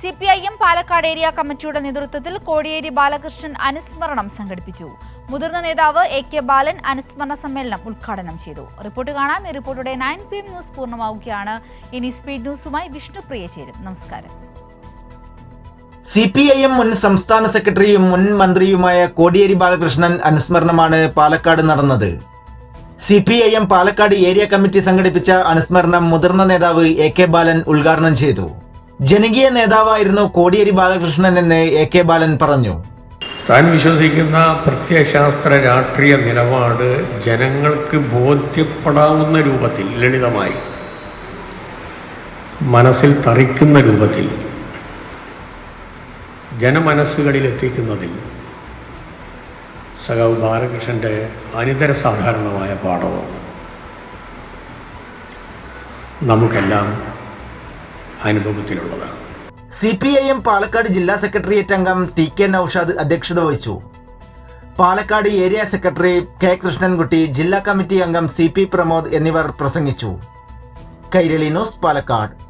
C P I M Palakkad area കമ്മിറ്റിയുടെ നേതൃത്വത്തിൽ കോടിയേരി ബാലകൃഷ്ണൻ അനുസ്മരണം സംഘടിപ്പിച്ചു. മുതിർന്ന നേതാവ് എ കെ ബാലൻ അനുസ്മരണ സമ്മേളനം ഉദ്ഘാടനം ചെയ്തു. റിപ്പോർട്ട് കാണാം. ഈ റിപ്പോർട്ടോടെ നയൻ പി എം ന്യൂസ് പൂർണമാവുകയാണ്. ഇനി സ്പീഡ് ന്യൂസുമായി വിഷ്ണുപ്രിയ ചേരും. നമസ്കാരം. സി പി ഐ എം മുൻ സംസ്ഥാന സെക്രട്ടറിയും മുൻ മന്ത്രിയുമായ കോടിയേരി ബാലകൃഷ്ണൻ അനുസ്മരണമാണ് പാലക്കാട് നടന്നത്. C P I M Palakkad area committee സംഘടിപ്പിച്ച അനുസ്മരണം മുതിർന്ന നേതാവ് എ കെ ബാലൻ ഉദ്ഘാടനം ചെയ്തു. ജനകീയ നേതാവായിരുന്നു കോടിയേരി ബാലകൃഷ്ണൻ എന്ന് എ കെ ബാലൻ പറഞ്ഞു. താൻ വിശ്വസിക്കുന്ന പ്രത്യശാസ്ത്ര രാഷ്ട്രീയ നിലപാട് ജനങ്ങൾക്ക് ബോധ്യപ്പെടാവുന്ന രൂപത്തിൽ ലളിതമായി മനസ്സിൽ തറിക്കുന്ന രൂപത്തിൽ ജനമനസ്സുകളിൽ എത്തിക്കുന്നതിൽ സഖാവ് ബാലകൃഷ്ണന്റെ അനിതര സാധാരണമായ പാഠമാണ്. നമുക്കെല്ലാം അനുഭവത്തിലുള്ളതാണ് C P I M Palakkad ജില്ലാ സെക്രട്ടേറിയറ്റ് അംഗം ടി കെ നൌഷാദ് അധ്യക്ഷത വഹിച്ചു. Palakkad area secretary K Krishnankutty ജില്ലാ കമ്മിറ്റി അംഗം സി പി പ്രമോദ് എന്നിവർ പ്രസംഗിച്ചു. കൈരളി ന്യൂസ് പാലക്കാട്.